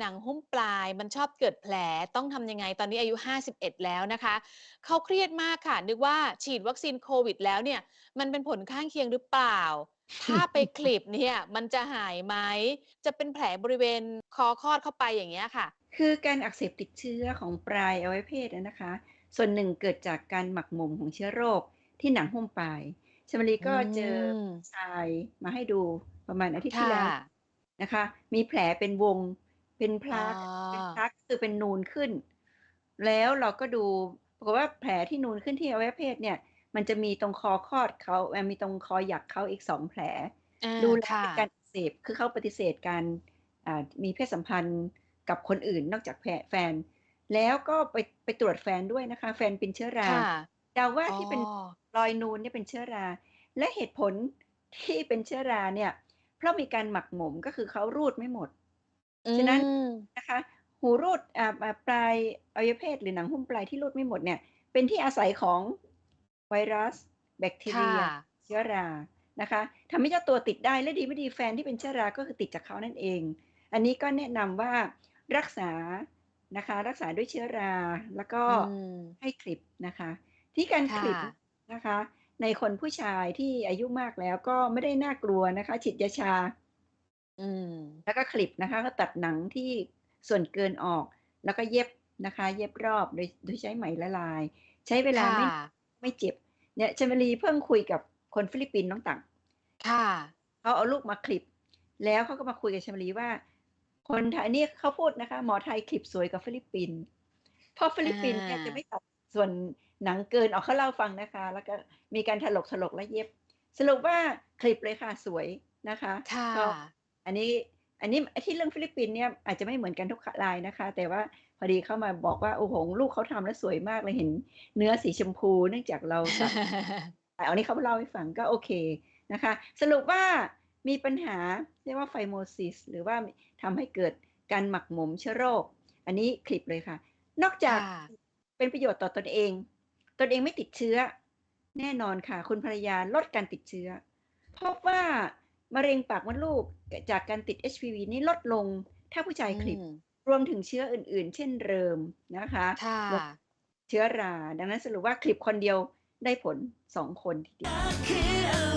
หนังหุ้มปลายมันชอบเกิดแผลต้องทำยังไงตอนนี้อายุ 51 แล้วนะคะ เขาเครียดมากค่ะ นึกว่าฉีดวัคซีนโควิดแล้วเนี่ย มันเป็นผลข้างเคียงหรือเปล่า ถ้าไปคลิปเนี่ย มันจะหายไหม จะเป็นแผลบริเวณคอคลอดเข้าไปอย่างเงี้ยค่ะ คือการอักเสบติดเชื้อของปลายอวัยวะเพศอะนะคะ ส่วนหนึ่งเกิดจากการหมักหมมของเชื้อโรคที่หนังหุ้มปลายชมรีก็เจออืมชายมาให้ดูประมาณอาทิตย์ค่ะที่แล้วนะคะ มีแผลเป็นวง เป็นพอ๋ลาอกเป็นพลากคือเป็นนูนขึ้น แล้วเราก็ดูปรากฏว่าแผลที่นูนขึ้นที่อวัยวะเพศเนี่ย มันจะมีตรงคอคลอดเขาเอ่อมีตรงคอหยักเขาอีกสองแผลอ่าดูแล้วค่ะเป็นการอักเสพคือเขาปฏิเสธการอ่ามีเพศสัมพันธ์กับคนอื่นนอกจากแฟแฟน แล้วก็ไปไปตรวจแฟนด้วยนะคะ แฟนเป็นเชื้อราค่ะเดาว่าอ๋อที่เป็นรอยนูนเนี่ยเป็นเชื้อรา และเหตุผลที่เป็นเชื้อราเนี่ย เพราะมีการหมักหมมก็คือเขารูดไม่หมด ฉะนั้นอืมนะคะ หูรูดอ่าอ่าปลายอวัยวะเพศหรือหนังหุ้มปลายที่รูดไม่หมดเนี่ย เป็นที่อาศัยของไวรัส แบคทีเรียค่ะเชื้อรานะคะทำให้เจ้าตัวติดได้และดีไม่ดีแฟนที่เป็นเชื้อราก็คือติดจากเขานั่นเอง อันนี้ก็แนะนำว่ารักษานะคะรักษาด้วยเชื้อราแล้วก็อืม ให้คลิปนะคะ ที่การคค่ะ ลิปนะคะ ในคนผู้ชายที่อายุมากแล้วก็ไม่ได้น่ากลัวนะคะ ฉีดยาชา อืม แล้วก็คลิปนะคะ ก็ตัดหนังที่ส่วนเกินออก แล้วก็เย็บนะคะ เย็บรอบโดยโดยใช้ไหมละลาย ใช้เวลาค่ะ ไม่ไม่เจ็บ เนี่ยชมรีเพิ่งคุยกับคนฟิลิปปินส์น้องตังค่ะ เขาเอาลูกมาคลิป แล้วเขาก็มาคุยกับชมรีว่า คนไทยนี่เขาพูดนะคะ หมอไทยคลิปสวยกว่าฟิลิปปินส์เพราะฟิลิปปินส์เนี่ยอ่าจะไม่ตัดส่วนหนังเกินออกเขาเล่าฟังนะคะ แล้วก็มีการถลกถลกและเย็บ สรุปว่าคลิปเลยค่ะสวยนะคะค่ะ ก็ อันนี้อันนี้ที่เรื่องฟิลิปปินส์เนี่ยอาจจะไม่เหมือนกันทุกรายนะคะ แต่ว่าพอดีเข้ามาบอกว่าโอ้โหลูกเขาทำแล้วสวยมากเลยเห็นเนื้อสีชมพูเนื่องจากเราสักแต่อันนี้เขาเล่าให้ฟังก็โอเคนะคะ สรุปว่ามีปัญหาเรียกว่าไฟโมซิสหรือว่าทำให้เกิดการหมักหมมเชื้อโรค อันนี้คลิปเลยค่ะ นอกจากค่ะเป็นประโยชน์ต่อตนเอง ตนเองไม่ติดเชื้อ แน่นอนค่ะ คุณภรรยาลดการติดเชื้อพบว่า มะเร็งปากมดลูกจากการติด HPV นี้ลดลงถ้าผู้ชายคลิปอืมรวมถึงเชื้ออื่นๆ เช่นเริมนะคะค่ะเชื้อรา ดังนั้นสรุปว่าคลิปคนเดียวได้ผลสองคนทีเดียวคืออะไร